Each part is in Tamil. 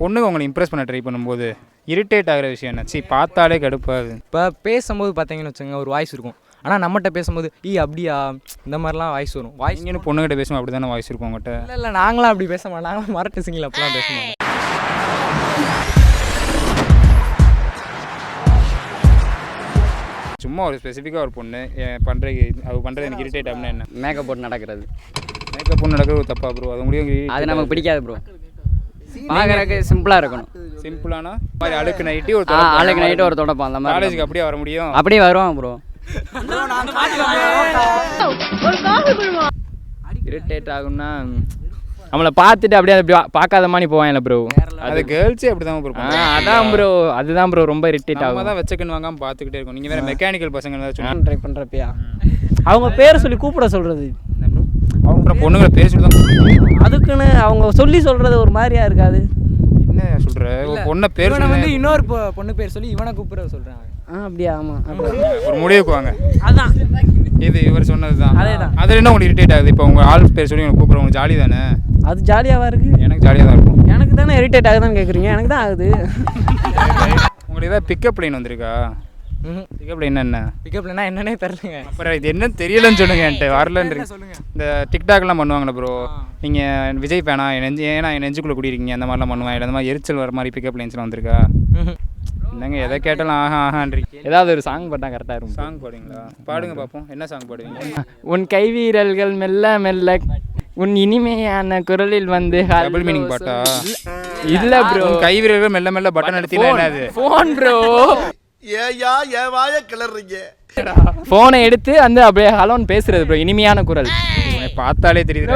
பொண்ணுங்க உங்களை இம்ப்ரெஸ் பண்ண ட்ரை பண்ணும்போது இரிட்டேட் ஆகிற விஷயம் என்ன? சீ பார்த்தாலே கடுப்பாகுது. இப்போ பேசும்போது பார்த்தீங்கன்னு வச்சுங்க ஒரு வாய்ஸ் இருக்கும். ஆனால் நம்மகிட்ட பேசும்போது ஈ அப்படியா? இந்த மாதிரிலாம் வாய்ஸ் வரும். வாய்ஸ் நீங்களும் பொண்ணுகிட்ட பேசும்போது அப்படி தானே வாய்ஸ் இருக்கும் உங்கள்கிட்ட இல்லை இல்லை நாங்களாம் அப்படி பேச மாட்டோம். நாங்களாம் மரட்டு சிங்கில் அப்பெல்லாம் பேச மாட்டோம். சும்மா ஒரு ஸ்பெசிஃபிக்காக ஒரு பொண்ணு என் பண்ணுற அது பண்ணுறது எனக்கு இரிட்டேட் அப்படின்னா என்ன? மேக்கப் போட்டு நடக்கிறது. மேக்கப் பொண்ணு நடக்கிறது ஒரு தப்பா ப்ரோ அது முடியும் அது நமக்கு பிடிக்காது ப்ரோ பார்க்கறதுக்கு சிம்பிளாக இருக்கணும். சிம்பிளானா மாதிரி அழுக்கு நைட்டி ஒரு ஆளுக்கு நைட்டு ஒரு தொடப்பம் அந்த மாதிரி காலேஜுக்கு அப்படியே வர முடியும். அப்படியே வருவாங்க ப்ரோ இரிட்டேட் ஆகும்னா நம்மளை பார்த்துட்டு அப்படியே அப்படி பார்க்காத மாதிரி போவாங்கல்ல ப்ரோ அது கேர்ள்ஸே அப்படி தான் ப்ரோ அதான் ப்ரோ அதுதான் ப்ரோ ரொம்ப இரிட்டேட் நம்ம ஆகும். தான் வச்சக்கன்னு வாங்காம பார்த்துக்கிட்டே இருக்கும். நீங்கள் வேற மெக்கானிக்கல் பசங்க ட்ரை பண்ணுறப்பயா அவங்க பேரை சொல்லி கூப்பிட சொல்கிறது அப்புறம் பொண்ணுங்களை தான் அதுக்குன்னு அவங்க சொல்லி சொல்கிறது ஒரு மாதிரியா இருக்காது. என்ன சொல்கிற ஒரு பொண்ணை பேர் இவனை வந்து சொல்லி இன்னொரு பொ- பொண்ணு பேர் சொல்லி இவனை கூப்பிட சொல்கிறாங்க ஆ அப்படியா? ஆமாம் ஒரு முடிவுக்கு வாங்க. அதான். இது இவர் சொன்னது தான் அதேதான். அதில் என்ன உங்களுக்கு இரிட்டேட் ஆகுது? இப்போ உங்கள் ஆள் பேர் சொல்லி உங்களுக்கு கூப்பிட்றவங்க ஜாலி தானே? அது ஜாலியாவா இருக்கு? எனக்கு ஜாலியாக தான் இருக்கும். எனக்கு தானே இரிட்டேட் ஆகுதான்னு கேட்குறீங்க எனக்கு தான் ஆகுது. உங்களுக்கு ஏதாவது பிக்கப் லைன் வந்திருக்கா? பிக்கப் லைன் என்ன? பிக்கப்லனா என்னன்னே தெரிலங்க அப்புறம் இது என்னன்னு தெரியலன்னு சொல்லுங்க என்கிட்ட. வரலன்றீங்க இந்த டிக்டாக்லாம் பண்ணுவாங்களே ப்ரோ நீங்கள் விஜய் ஃபேனா என் நெஞ்சு ஏன்னா என் நெஞ்சுக்குள்ளே குடியிருக்கீங்க அந்த மாதிரிலாம் பண்ணுவாங்க அந்த மாதிரி எரிச்சல் வர மாதிரி பிக்கப் லைன்ஸ்லாம் வந்திருக்கா? என்னங்க எதை கேட்டாலும் ஆஹா ஆஹான்றீங்க ஏதாவது ஒரு சாங் போட்டால் கரெக்டாக இருக்கும். சாங் பாடுவீங்களா? பாடுங்க பார்ப்போம் என்ன சாங் பாடுவீங்க? உன் கைவீரல்கள் மெல்ல மெல்ல உன் இனிமையான குரலில் வந்து டபுள் மீனிங் பாட்டா? இல்ல ப்ரோ உன் கை வீரர்கள் மெல்ல மெல்ல பட்டன் அழுத்தினா என்னது? ஃபோன் ப்ரோ ஏயா என் வாய கிளறீங்க ஃபோனை எடுத்து வந்து அப்படியே ஹலோன்னு பேசுறது ப்ரோ இனிமையான குரல். உன்னை பார்த்தாலே தெரியுது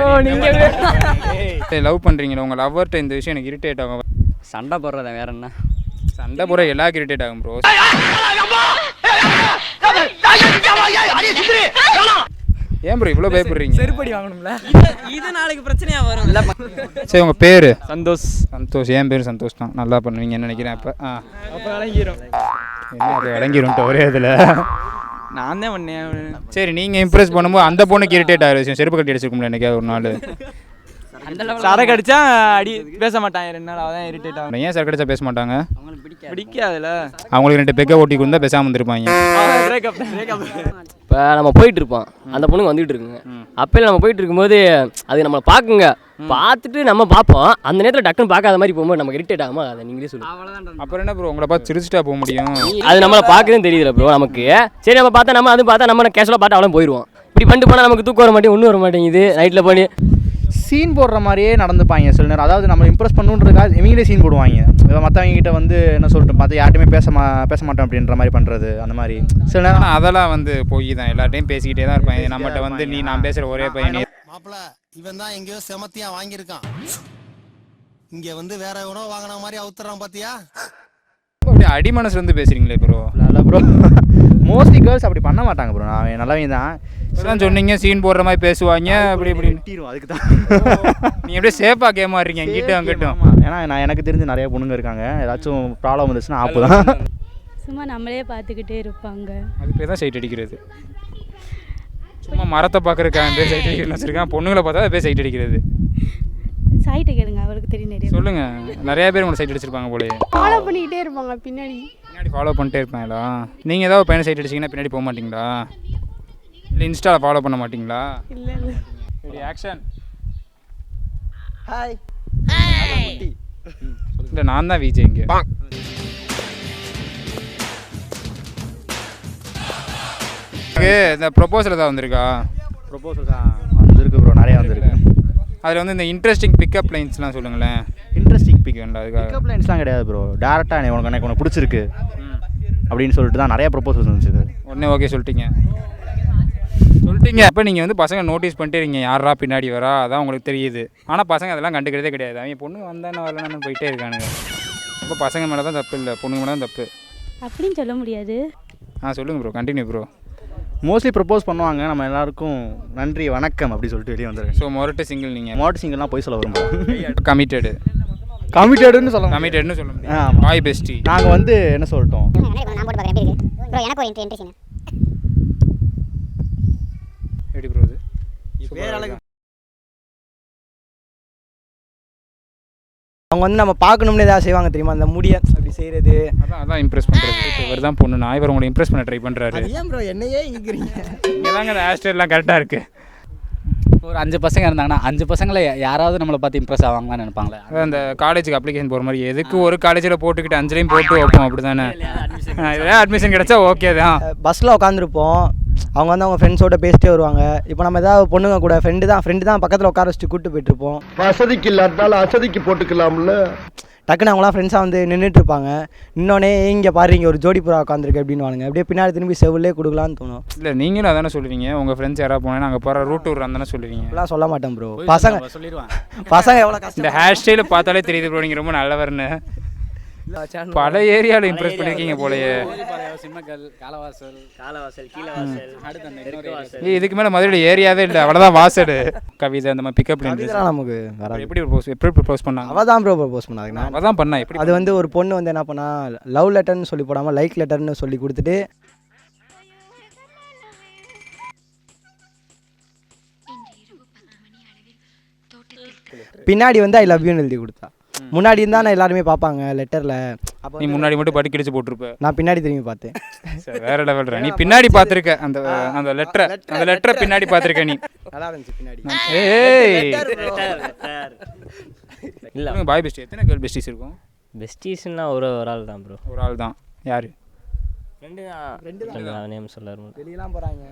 லவ் பண்ணுறீங்களா உங்கள் லவ்வர்கிட்ட இந்த விஷயம் எனக்கு இரிட்டேட் ஆகும். சண்டை போடுறத வேற என்ன? சண்டை போகிற எல்லாருக்கும் இரிட்டேட் ஆகும் ப்ரோ ஏன் ப்ரோ இவ்வளோ பயப்படுறீங்க? செருப்படி வாங்கணும்ல? இது நாளைக்கு பிரச்சனையாக வரும். சரி உங்கள் பேர்? சந்தோஷ். சந்தோஷ். என் பேர் சந்தோஷ் தான். நல்லா பண்ணுவீங்கன்னு நினைக்கிறேன் அப்போ. ஆ. அது இறங்கிரும்ட்டு ஒரே இதில். நான் தான் பண்ணேன் சரி நீங்கள் இம்ப்ரெஸ் பண்ணும்போது அந்த பொண்ணுக்கு இரிட்டேட் ஆகிற விஷயம் செருப்பு கட்டி அடிச்சிருக்கும்ல என்னைக்காவது ஒரு நாள். சரக்கு அடிச்சா அடி பேச மாட்டாங்க ரெண்டு நாள் அவதான் இரிட்டேட் ஆகும் ஏன் சார் கடிச்சா பேச மாட்டாங்க? பிடிக்காதுல அவங்களுக்கு ரெண்டு பெக்க ஓட்டி கொடுத்தா பேசாமல் இருந்திருப்பாங்க. இப்போ நம்ம போயிட்டு இருப்போம். அந்த பொண்ணுங்க வந்துட்டு இருக்குங்க. அப்பையில நம்ம போயிட்டு இருக்கும்போது அது நம்மளை பார்க்குங்க. பார்த்துட்டு நம்ம பார்ப்போம். அந்த நேரத்தில் டக்குன்னு பார்க்காத மாதிரி போகும்போது நமக்கு இரிட்டேட் ஆகுமா அதை நீங்களே சொல்லுங்க. அப்புறம் என்ன ப்ரோ உங்களை பார்த்து சிரிச்சிட்டா போக முடியும். அது நம்மளை பார்க்குறதுன்னு தெரியல ப்ரோ நமக்கு. சரி நம்ம பார்த்தா நம்ம அது பார்த்தா நம்ம கேஷுவலாக பார்த்து அவளும் போயிடுவோம் இப்படி பண்ணிட்டு போனால் நமக்கு தூக்கம் வர மாட்டேங்குது ஒன்றும் வர மாட்டேங்குது. நைட்டில் பண்ணி சீன் போடுற மாதிரியே நடந்துப்பாங்க சில நேரம். அதாவது நம்ம இம்ப்ரெஸ் பண்ணுன்றதுக்காக இவங்களே சீன் போடுவாங்க. மற்றவங்க கிட்ட வந்து என்ன சொல்லிட்டு மற்ற யார்ட்டையுமே பேச மா பேச மாட்டோம் அப்படின்ற மாதிரி பண்ணுறது அந்த மாதிரி. சில நேரம் அதெல்லாம் வந்து போய் தான். எல்லார்ட்டையும் பேசிக்கிட்டே தான் இருப்பாங்க நம்மகிட்ட வந்து நீ நான் பேசுகிற ஒரே பையன் மாப்பிள இவன் தான் எங்கேயோ செமத்தியா வாங்கியிருக்கான். இங்க வந்து வேற எவனோ வாங்கின மாதிரி அவுத்துறான் பாத்தியா? அப்படியே அடிமனசுல இருந்து பேசுறீங்களே ப்ரோ இல்லை ப்ரோ மோஸ்ட்லி கேர்ள்ஸ் அப்படி பண்ண மாட்டாங்க ப்ரோ நான் நல்லவங்க தான். இப்பதான் சொன்னீங்க சீன் போடுற மாதிரி பேசுவாங்க அப்படி இப்படி வெட்டிரும் அதுக்கு தான் நீங்க அப்படியே சேஃபா கேம் ஆடுறீங்க எங்கிட்ட அங்கிட்டும். ஏன்னா நான் எனக்கு தெரிஞ்சு நிறைய பொண்ணுங்க இருக்காங்க. ஏதாச்சும் ப்ராப்ளம் வந்துச்சுன்னா ஆப்பு தான். சும்மா நம்மளே பார்த்துக்கிட்டே இருப்பாங்க. அது பேர் தான் சைட் அடிக்கிறது. மரத்தை பார்க்கறதுக்காக பேர் சைட் அடிக்கிறேன்னு வச்சிருக்கேன். பொண்ணுங்களை பார்த்தா பேர் சைட் அடிக்கிறது. சைட்டை கேளுங்க அவருக்கு தெரியும் நிறைய சொல்லுங்க. நிறைய பேர் உங்களை சைட் அடிச்சிருப்பாங்க போல ஃபாலோ பண்ணிக்கிட்டே இருப்பாங்க பின்னாடி. பின்னாடி ஃபாலோ பண்ணிட்டே இருப்பாங்களா? நீங்கள் ஏதாவது பையனை சைட் அடிச்சிங்கன்னா பின்னாடி போக மாட்டீங்களா? இல்லை இன்ஸ்டாவில் ஃபாலோ பண்ண மாட்டீங்களா? இல்லை இல்லை. சரி ஆக்ஷன் ஹாய் இல்லை நான் தான் விஜய் இங்கே. இந்த ப்ரொபோசல் ஏதாவது வந்திருக்கா? ப்ரொபோசல் தான் வந்திருக்கு ப்ரோ நிறைய வந்திருக்கு. அதில் வந்து இந்த இன்ட்ரெஸ்டிங் பிக்கப் லைன்ஸ்லாம் சொல்லுங்களேன். இன்ட்ரெஸ்டிங் பிக் வேண்டாம் அதுக்காக. பிக்கப் லைன்ஸ்லாம் கிடையாது ப்ரோ டேரெக்டாக உனக்கு எனக்கு உனக்கு பிடிச்சிருக்கு. அப்படின்னு சொல்லிட்டு தான் நிறைய ப்ரொபோசல்ஸ் வந்துச்சு உடனே ஓகே சொல்லிட்டீங்க. சொல்லிட்டீங்க. அப்போ நீங்கள் வந்து பசங்க நோட்டீஸ் பண்ணிட்டே இருக்கீங்க. யாரா பின்னாடி வரா? அதான் உங்களுக்கு தெரியுது. ஆனால் பசங்க அதெல்லாம் கண்டுக்கிறதே கிடையாது. அவங்க பொண்ணு வந்தானே வரலன்னு போயிட்டே இருக்கானுங்க. அப்போ பசங்க மேலே தான் தப்பு இல்லை. பொண்ணுங்க மேலே தான் தப்பு. அப்படின்னு சொல்ல முடியாது. ஆ சொல்லுங்கள் bro continue bro mostly propose பண்ணுவாங்க. நம்ம எல்லாருக்கும் நன்றி வணக்கம் அப்படி சொல்லிட்டு வெளியே வந்துருங்க ஸோ மொரட்டு சிங்கிள் நீங்கள் மாட்டு சிங்கர்லாம் போய் சொல்ல விரும்புவோம் கமிட்டடு கமிட்டடுன்னு சொல்ல கமிட்டட்னு சொல்ல. பாய் பெஸ்டி நாங்கள் வந்து என்ன சொல்லிட்டோம்? எனக்கு ஒரு எப்படி ப்ரோ இது அவங்க வந்து நம்ம பார்க்கணும்னு ஏதாவது செய்வாங்க தெரியுமா? அந்த முடிய அப்படி செய்கிறது அதான் அதான் இம்ப்ரெஸ் பண்ணுறது இப்போ இவர் தான் பொண்ணு. நான் இவர் உங்களை இம்ப்ரெஸ் பண்ண ட்ரை பண்ணுறாரு ஏன் ப்ரோ என்னையே இங்கிறீங்க இங்கே தாங்க அந்த ஹேர் ஸ்டைல்லாம் கரெக்டாக இருக்குது ஒரு அஞ்சு பசங்க இருந்தாங்கன்னா அஞ்சு பசங்களை யாராவது நம்மளை பார்த்து இம்ப்ரெஸ் ஆவாங்களான்னு நினைப்பாங்களே? அதான் அந்த காலேஜுக்கு அப்ளிகேஷன் போகிற மாதிரி. எதுக்கு ஒரு காலேஜில் போட்டுக்கிட்டு அஞ்சுலையும் போட்டு வைப்போம் அப்படி தானே அட்மிஷன் கிடைச்சா ஓகே தான். பஸ்ஸில் உட்காந்துருப்போம் அவங்க வந்து அவங்க ஃப்ரெண்ட்ஸோட பேசிட்டே வருவாங்க. இப்போ நம்ம ஏதாவது பொண்ணுங்க கூட ஃப்ரெண்டு தான் ஃப்ரெண்டு தான் பக்கத்தில் உட்கார வச்சுட்டு கூப்பிட்டு போயிட்டுருப்போம் வசதிக்கு இல்லாட்டாலும் அசதிக்கு போட்டுக்கலாம்ல. டக்குன்னு அவங்களாம் ஃப்ரெண்ட்ஸாக வந்து நின்றுட்டு இருப்பாங்க. இன்னொன்னே இங்கே பாரு இங்கே ஒரு ஜோடி புறா உட்காந்துருக்கு அப்படின்னு வாங்க அப்படியே பின்னாடி திரும்பி செவிலே கொடுக்கலான்னு தோணும். இல்லை நீங்களும் அதானே சொல்லுவீங்க உங்கள் ஃப்ரெண்ட்ஸ் யாராவது போனால் நாங்கள் போகிற ரூட் விட்றான் தானே சொல்லுவீங்க இப்படிலாம் சொல்ல மாட்டேன் ப்ரோ பசங்க சொல்லிடுவான் பசங்க எவ்வளோ இந்த கஷ்டம் ஹேர் ஸ்டைலை பார்த்தாலே தெரியுது ப்ரோ நீங்கள் ரொம்ப நல்லவர்னு. பல ஏரியாவில் இம்ப்ரெஸ் பண்ணியிருக்கீங்க போலயே. சிம்மக்கல் காலவாசல் காலவாசல் கீழவாசல் அடுத்து அந்த இன்னொரு area. ஏய், இதுக்கு மேலே மதுரையில் ஏரியாவே இல்லை அவ்வளோதான் வாசடு கவிதை அந்த மாதிரி பிக்கப் நமக்கு வராது. எப்படி ப்ரோஸ் எப்படி ப்ரோஸ் பண்ணாங்க? அவள் தான் ப்ரோ ப்ரப்போஸ் பண்ணாங்க நான் அவள் தான் பண்ணா எப்படி அது வந்து ஒரு பொண்ணு வந்து என்ன பண்ணா லவ் லெட்டர்னு சொல்லி போடாமல் லைக் லெட்டர்னு சொல்லி கொடுத்துட்டு பின்னாடி வந்து ஐ லவ் யூன்னு எழுதி கொடுத்தா. முன்னாடி இருந்தா நான் எல்லாருமே பார்ப்பாங்க லெட்டரில் அப்போ நீ முன்னாடி மட்டும் படி கிடிச்சு போட்டிருப்ப. நான் பின்னாடி திரும்பி பார்த்தேன். வேற லெவல்ற நீ பின்னாடி பார்த்துருக்க. அந்த அந்த லெட்டரை அந்த லெட்டரை பின்னாடி பார்த்துருக்க நீ. நல்லா இருந்துச்சு பின்னாடி. ஏய் இல்லை பாய் பெஸ்டி எத்தனை கேர்ள் பெஸ்டிஸ் இருக்கும்? பெஸ்டீஸ்னா ஒரு ஒரு ஆள் தான் ப்ரோ ஒரு ஆள் தான். யாரு? ஃப்ரெண்டு தான். நேம் சொல்லாரு வெளியெல்லாம் போகிறாங்க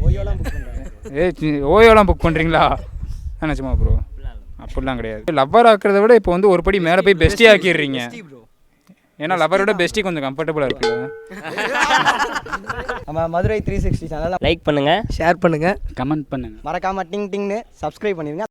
ஓயோலாம் புக் பண்ணுறாங்க ஏய் சி- ஓயோலாம் புக் பண்ணுறீங்களா நினச்சுமா ப்ரோ அப்படிலாம் கிடையாது. லவ்வர் ஆக்குறத விட இப்போ வந்து ஒரு படி மேலே போய் பெஸ்டி ஆக்கிடுறீங்க. ஏன்னா லவ்வரோட பெஸ்டி கொஞ்சம் கம்ஃபர்டபுளாக இருக்குல்ல நம்ம மதுரை த்ரீ சிக்ஸ்டி சேனலில் லைக் பண்ணுங்கள் ஷேர் பண்ணுங்கள் கமெண்ட் பண்ணுங்க. மறக்காமல் டிங் டிங்னு சப்ஸ்கிரைப் பண்ணிடுங்க.